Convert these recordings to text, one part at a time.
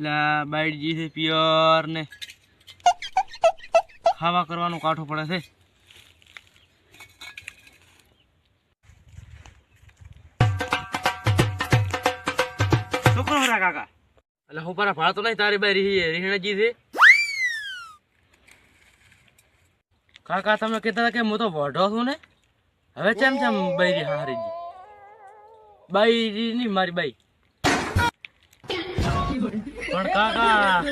એટલે બાઈટ જી છે પિયર ને. ખાવા કરવાનું કાઠું પડે છે. શું કરો કાકા. એટલે હું પારા ભાડતો નહીં, તારી બાઈ રહી રીહણાજી છે. કાકા, તમે કહેતા હતા કે હું તો વઢો છું ને? હવે ચેમ ચેમ બાઈ હારીજી બાઈ ની મારી બાઈ. પણ કાકા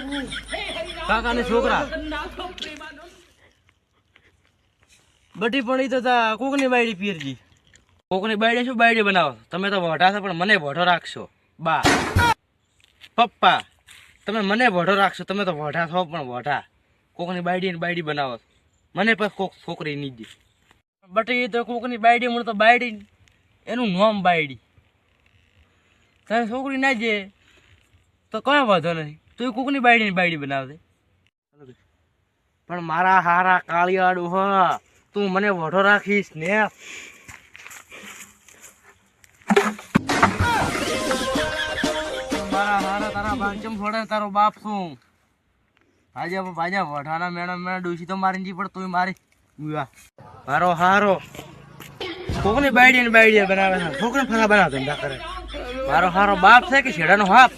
કાકા ને છોકરા. બટી પણ ઈ તો કોકની બાયડી પીરજી. કોકની બાયડી શું બાયડી બનાવો? તમે તો વઢાશો પણ મને વઢો રાખશો. બા. પપ્પા, તમે મને વઢો રાખશો, તમે તો વઢા છો પણ વઢા. કોકની બાયડી ને બાયડી બનાવો મને પણ કોક છોકરી નહીં દે. બટી તો કોકની બાયડી, મને તો બાયડી એનું નામ બાયડી. તારે છોકરી ના જે તો કયો વાંધો નથી. તું કોકની બાયડી બાયડી બનાવજે. પણ મારા હારા કાળિયાડું હ, તું મને વઢો રાખીશ ને. મારા હારા તારા બાંચમ ફોડે તારો બાપ શું આજે ભાજા વઢાના મેણા મેણા તો મારી જી, પણ મારી. મારો હારો. કોકની બાયડી ને બાયડી બનાવે છે? છોકરી ફરા બનાવે ધંધા મારો હારો બાપ છે કે છેડાનો હાપ?